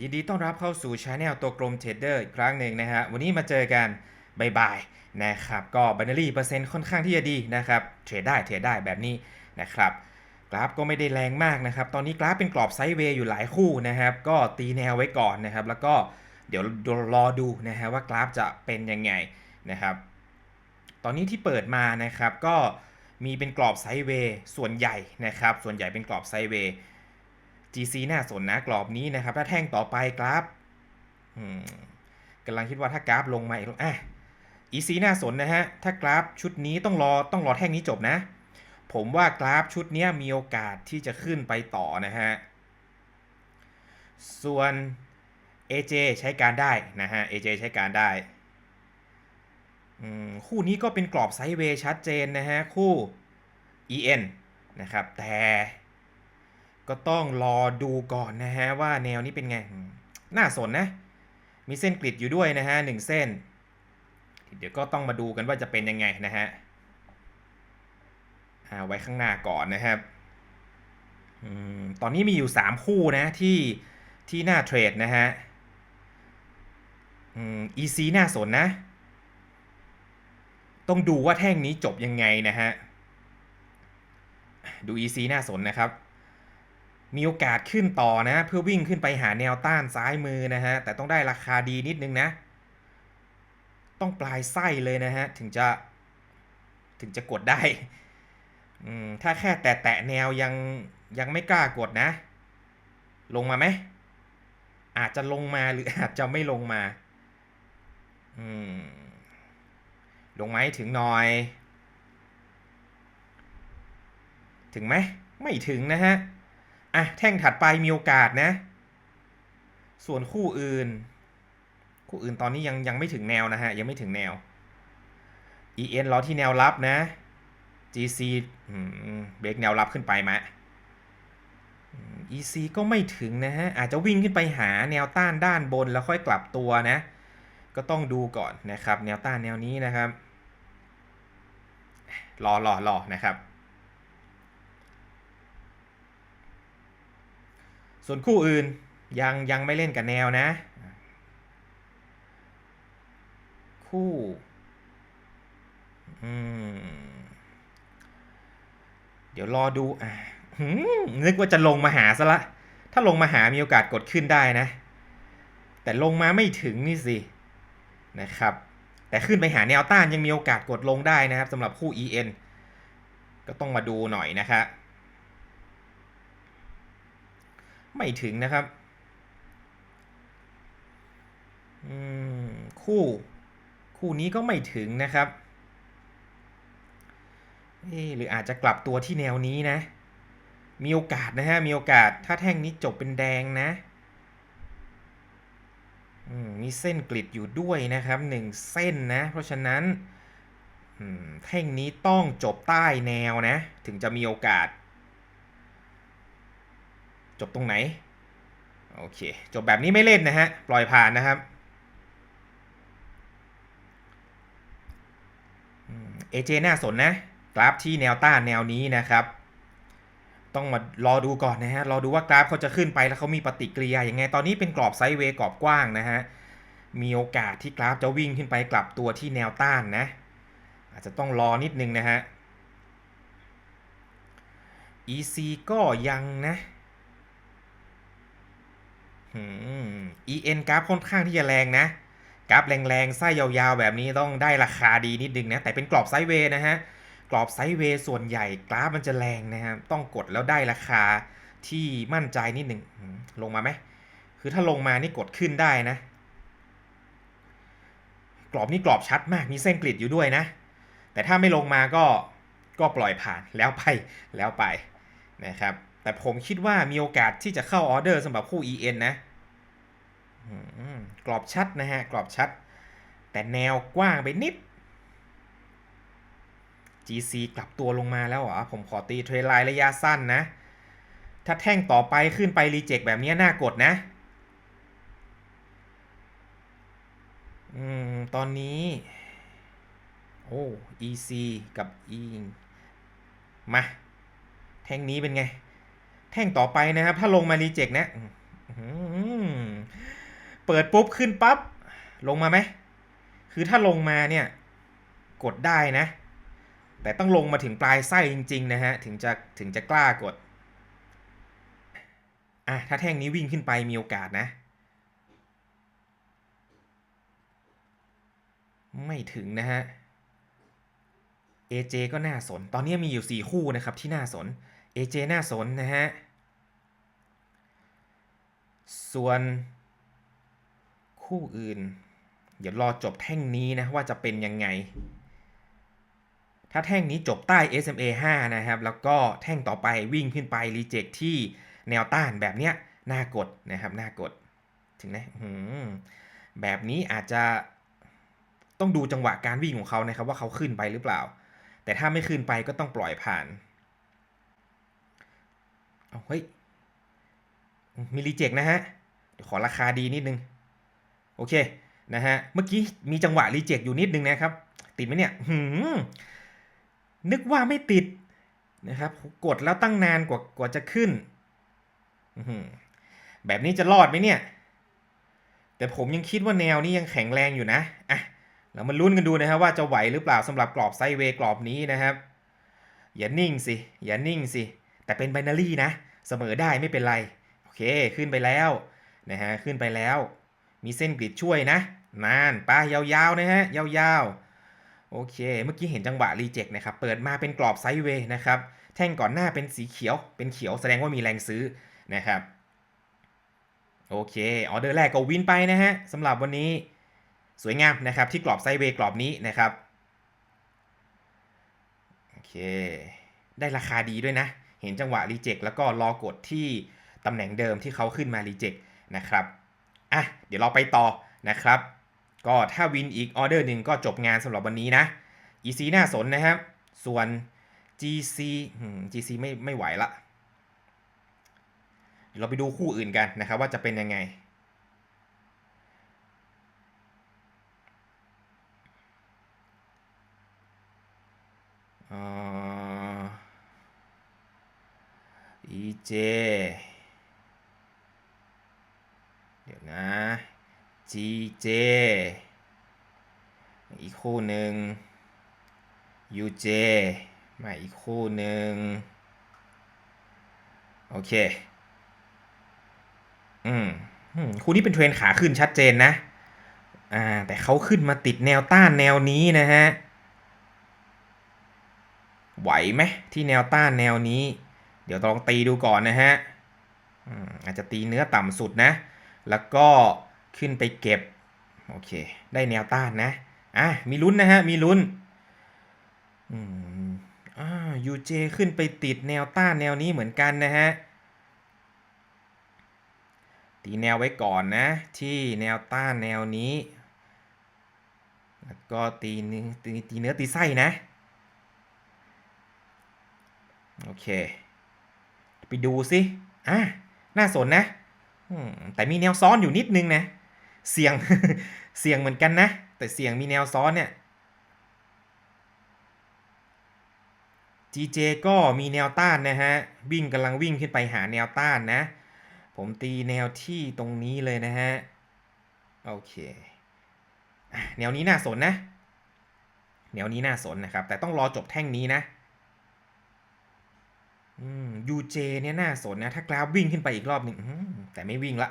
ยินดีต้อนรับเข้าสู่ช anel ตัวกลมเทรดเดอร์อีกครั้งหนึ่งนะฮะ วันนี้มาเจอกันบ่ายๆนะครับ ก็บันเนอรี่เปอร์เซ็นต์ค่อนข้างที่จะดีนะครับ เทรดได้เทรดได้แบบนี้นะครับ กราฟก็ไม่ได้แรงมากนะครับ ตอนนี้กราฟเป็นกรอบไซด์เวย์อยู่หลายคู่นะครับ ก็ตีแนวไว้ก่อนนะครับ แล้วก็เดี๋ยวรอดูนะฮะว่ากราฟจะเป็นยังไงนะครับ ตอนนี้ที่เปิดมานะครับก็มีเป็นกรอบไซด์เวย์ส่วนใหญ่นะครับ ส่วนใหญ่เป็นกรอบไซด์เวย์ GC น่าสนนะกรอบนี้นะครับ ถ้าแท่งต่อไปกราฟกำลังคิดว่าถ้ากราฟลงมาอีกอะ EC น่าสนนะฮะ ถ้ากราฟชุดนี้ต้องรอต้องรอแท่งนี้จบนะ ผมว่ากราฟชุดนี้มีโอกาสที่จะขึ้นไปต่อนะฮะ ส่วน AJ ใช้การได้นะฮะ AJ ใช้การได้ คู่นี้ก็เป็นกรอบไซด์เวย์ชัดเจนนะฮะ คู่ EN นะครับ แต่ ก็ต้องรอดูก่อนนะฮะว่าแนวนี้เป็นไง น่าสนนะ มีเส้นกริดอยู่ด้วยนะฮะหนึ่งเส้น เดี๋ยวก็ต้องมาดูกันว่าจะเป็นยังไงนะฮะอ่าไว้ข้างหน้าก่อนนะครับอตอนนี้มีอยู่ 3 คู่นะที่ที่หน่าเทรดนะฮะอืม EC น่าสนนะ ต้องดูว่าแท่งนี้จบยังไงนะฮะ ดู EC น่าสนนะครับ มีโอกาสขึ้นต่อนะ เพื่อวิ่งขึ้นไปหาแนวต้านซ้ายมือนะฮะ แต่ต้องได้ราคาดีนิดนึงนะ ต้องปลายไส้เลยนะฮะ ถึงจะถึงจะกดได้ ถ้าแค่แตะแตะแนวยังยังไม่กล้ากดนะ ลงมาไหม อาจจะลงมาหรืออาจจะไม่ลงมาอืมลงไหมถึงหน่อย ถึงไหม ไม่ถึงนะฮะ อะแท่งถัดไปมีโอกาสนะ ส่วนคู่อื่น คู่อื่นตอนนี้ยังยังไม่ถึงแนวนะฮะ ยังไม่ถึงแนว EN รอที่แนวรับนะ GC เบรกแนวรับขึ้นไปมะอืม EC ก็ไม่ถึงนะฮะ อาจจะวิ่งขึ้นไปหาแนวต้านด้านบนแล้วค่อยกลับตัวนะ ก็ต้องดูก่อนนะครับ แนวต้านแนวนี้นะครับรอรอรอนะครับ ส่วนคู่อื่นยังยังไม่เล่นกับแนวนะ คู่เดี๋ยวรอดูอะนึกว่าจะลงมาหาซะละ ถ้าลงมาหามีโอกาสกดขึ้นได้นะ แต่ลงมาไม่ถึงนี่สิ นะครับ แต่ขึ้นไปหาแนวต้านยังมีโอกาสกดลงได้นะครับสำหรับคู่ EN ก็ต้องมาดูหน่อยนะครับ ไม่ถึงนะครับ คู่ คู่นี้ก็ไม่ถึงนะครับหรืออาจจะกลับตัวที่แนวนี้นะ มีโอกาสนะฮะ มีโอกาส ถ้าแท่งนี้จบเป็นแดงนะมีเส้นกลิดอยู่ด้วยนะครับหนึ่งเส้นนะ เพราะฉะนั้นแท่งนี้ต้องจบใต้แนวนะ ถึงจะมีโอกาส จบตรงไหน โอเค จบแบบนี้ไม่เล่นนะฮะ ปล่อยผ่านนะครับ เอเจน่าสนนะ กราฟที่แนวต้านแนวนี้นะครับ ต้องมารอดูก่อนนะฮะ รอดูว่ากราฟเขาจะขึ้นไปแล้วเขามีปฏิกิริยาอย่างไง ตอนนี้เป็นกรอบไซด์เวย์กรอบกว้างนะฮะ มีโอกาสที่กราฟจะวิ่งขึ้นไปกลับตัวที่แนวต้านนะ อาจจะต้องรอนิดนึงนะฮะ EC ก็ยังนะ EN กราฟค่อนข้างที่จะแรงนะ กราฟแรงๆไส้ยาวๆ แบบนี้ต้องได้ราคาดีนิดนึงนะ แต่เป็นกรอบไซด์เวย์นะฮะ กรอบไซด์เวย์ส่วนใหญ่กราฟมันจะแรงนะครับ ต้องกดแล้วได้ราคาที่มั่นใจนิดหนึ่งลงมาไหม คือถ้าลงมานี่กดขึ้นได้นะ กรอบนี้กรอบชัดมาก มีเส้นกริดอยู่ด้วยนะ แต่ถ้าไม่ลงมาก็ก็ปล่อยผ่านแล้วไปแล้วไปนะครับ แต่ผมคิดว่ามีโอกาสที่จะเข้าออเดอร์สำหรับคู่ EN นะกรอบชัดนะฮะ กรอบชัด แต่แนวกว้างไปนิด GC กลับตัวลงมาแล้วเหรอ ผมขอตีเทรนไลน์ระยะสั้นนะ ถ้าแท่งต่อไปขึ้นไปรีเจ็คแบบนี้น่ากดนะอืมตอนนี้ โอ้ EC กับ E มา แท่งนี้เป็นไง แท่งต่อไปนะครับ ถ้าลงมารีเจ็คนะอื้อหือเปิดปุ๊บขึ้นปั๊บลงมาไหม คือถ้าลงมาเนี่ย กดได้นะ แต่ต้องลงมาถึงปลายไส้จริง ๆ นะฮะ ถึงจะถึงจะกล้ากด อะ ถ้าแท่งนี้วิ่งขึ้นไปมีโอกาสนะ ไม่ถึงนะฮะ AJ ก็น่าสน ตอนนี้มีอยู่ 4 คู่นะครับที่น่าสน AJ น่าสนนะฮะ ส่วนคู่อื่น เดี๋ยวรอจบแท่งนี้นะว่าจะเป็นยังไง ถ้าแท่งนี้จบใต้ SMA 5 นะครับ แล้วก็แท่งต่อไปวิ่งขึ้นไปรีเจ็คที่แนวต้านแบบเนี้ยน่ากดนะครับน่ากดถึงนะแบบนี้อาจจะต้องดูจังหวะการวิ่งของเขานะครับว่าเขาขึ้นไปหรือเปล่า แต่ถ้าไม่ขึ้นไปก็ต้องปล่อยผ่าน เอาเฮ้ย มีรีเจ็คนะฮะ เดี๋ยวขอราคาดีนิดนึง โอเค นะฮะ เมื่อกี้มีจังหวะรีเจ็คอยู่นิดนึงนะครับ ติดไหมเนี่ยหืมนึกว่าไม่ติดนะครับ กดแล้วตั้งนานกว่ากว่าจะขึ้น แบบนี้จะรอดไหมเนี่ย แต่ผมยังคิดว่าแนวนี้ยังแข็งแรงอยู่นะ อะ เรามาลุ้นกันดูนะครับว่าจะไหวหรือเปล่าสำหรับกรอบไซเวย์กรอบนี้นะครับ อย่านิ่งสิ อย่านิ่งสิ แต่เป็นไบนารี่นะ เสมอได้ไม่เป็นไร โอเค ขึ้นไปแล้วนะฮะ ขึ้นไปแล้ว มีเส้นกริดช่วยนะ นานไปยาวๆนะฮะ ยาวๆ โอเค เมื่อกี้เห็นจังหวะรีเจ็คนะครับ เปิดมาเป็นกรอบไซด์เวย์นะครับ แท่งก่อนหน้าเป็นสีเขียว เป็นเขียวแสดงว่ามีแรงซื้อนะครับ โอเค ออเดอร์แรกก็วินไปนะฮะสำหรับวันนี้สวยงามนะครับ ที่กรอบไซด์เวย์กรอบนี้นะครับ โอเค ได้ราคาดีด้วยนะ เห็นจังหวะรีเจ็คแล้วก็รอกดที่ตำแหน่งเดิมที่เขาขึ้นมารีเจ็คนะครับอะเดี๋ยวเราไปต่อนะครับ ก็ถ้าวินอีกออเดอร์หนึ่งก็จบงานสำหรับวันนี้นะ EC น่าสนนะครับ ส่วน GC GC ไม่ไม่ไหวละเดี๋ยวเราไปดูคู่อื่นกันนะครับว่าจะเป็นยังไงอ่า EJ เดี๋ยวนะ GJ อีกคู่หนึ่ง UJ มาอีกคู่หนึ่ง โอเค อืมคู่นี้เป็นเทรนขาขึ้นชัดเจนนะ อ่า แต่เขาขึ้นมาติดแนวต้านแนวนี้นะฮะ ไหวไหมที่แนวต้านแนวนี้ ดี๋ยวลองตีดูก่อนนะฮะอืมอาจจะตีเนื้อต่ำสุดนะ แล้วก็ขึ้นไปเก็บ โอเค ได้แนวต้านนะ อะ มีลุ้นนะฮะ มีลุ้นอืมอ่า UJ ขึ้นไปติดแนวต้านแนวนี้เหมือนกันนะฮะ ตีแนวไว้ก่อนนะ ที่แนวต้านแนวนี้ แล้วก็ตีเนื้อตีเนื้อตีไส้นะ โอเค ไปดูสิอะน่าสนนะแต่มีแนวซ้อนอยู่นิดนึงนะ เสี่ยง เสี่ยงเหมือนกันนะ แต่เสี่ยงมีแนวซ้อนเนี่ย GJ ก็มีแนวต้านนะฮะ วิ่งกำลังวิ่งขึ้นไปหาแนวต้านนะ ผมตีแนวที่ตรงนี้เลยนะฮะ โอเค แนวนี้น่าสนนะ แนวนี้น่าสนนะครับ แต่ต้องรอจบแท่งนี้นะ อืม UJ เนี่ยน่าสนนะ ถ้ากราฟวิ่งขึ้นไปอีกรอบหนึ่งแต่ไม่วิ่งละ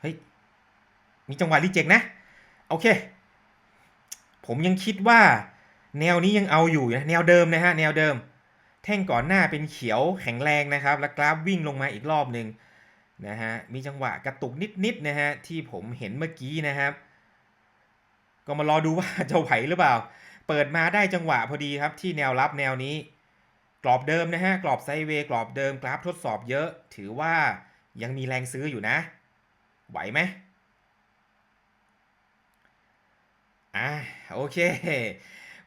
เฮ้ย มีจังหวะรีเจ็คนะ โอเค ผมยังคิดว่า แนวนี้ยังเอาอยู่นะ แนวเดิมนะฮะ แนวเดิม แท่งก่อนหน้าเป็นเขียวแข็งแรงนะครับ แล้วกราฟวิ่งลงมาอีกรอบหนึ่งนะฮะ มีจังหวะกระตุกนิดๆนะฮะ ที่ผมเห็นเมื่อกี้นะครับก็มารอดูว่าจะไหวหรือเปล่า เปิดมาได้จังหวะพอดีครับที่แนวรับแนวนี้ กรอบเดิมนะฮะ กรอบไซเวย์กรอบเดิมกราฟทดสอบเยอะ ถือว่ายังมีแรงซื้ออยู่นะ ไหวไหมอ่าโอเค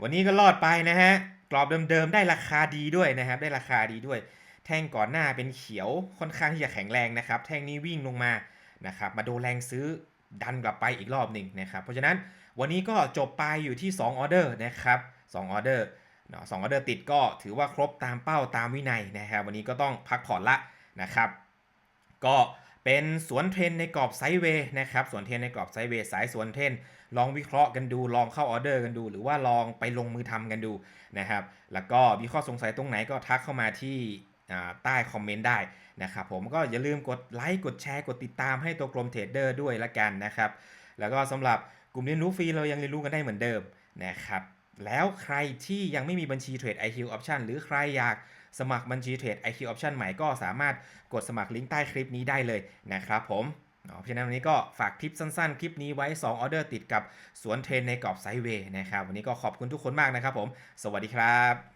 วันนี้ก็รอดไปนะฮะ กรอบเดิมๆได้ราคาดีด้วยนะครับ ได้ราคาดีด้วย แท่งก่อนหน้าเป็นเขียวค่อนข้างที่จะแข็งแรงนะครับ แท่งนี้วิ่งลงมานะครับ มาโดนแรงซื้อดันกลับไปอีกรอบหนึ่งนะครับ เพราะฉะนั้นวันนี้ก็จบไปอยู่ที่ 2 ออเดอร์นะครับ 2 ออเดอร์ เนาะสองออเดอร์ติดก็ถือว่าครบตามเป้าตามวินัยนะครับวันนี้ก็ต้องพักผ่อนละนะครับ ก็เป็นสวนเทรนในกรอบไซด์เวย์นะครับสวนเทรนในกรอบไซด์เวย์สายสวนเทรนลองวิเคราะห์กันดูลองเข้าออเดอร์กันดู หรือว่าลองไปลงมือทำกันดูนะครับ แล้วก็มีข้อสงสัยตรงไหนก็ทักเข้ามาที่ใต้คอมเมนต์ได้นะครับผมก็อย่าลืมกดไลค์กดแชร์กดติดตามให้ตัวกลมเทรดเดอร์ด้วยละกันนะครับ แล้วก็สำหรับกลุ่มเรียนรู้ฟรีเรายังเรียนรู้กันได้เหมือนเดิมนะครับ แล้วใครที่ยังไม่มีบัญชีเทรด IQ Option หรือใครอยากสมัครบัญชีเทรด IQ Option ใหม่ก็สามารถกดสมัครลิงก์ใต้คลิปนี้ได้เลยนะครับผมเพราะฉะนั้นวันนี้ก็ฝากคลิปสั้นๆ คลิปนี้ไว้ 2 ออเดอร์ติดกับสวนเทรนในกรอบไซด์เวย์นะครับ วันนี้ก็ขอบคุณทุกคนมากนะครับผม สวัสดีครับ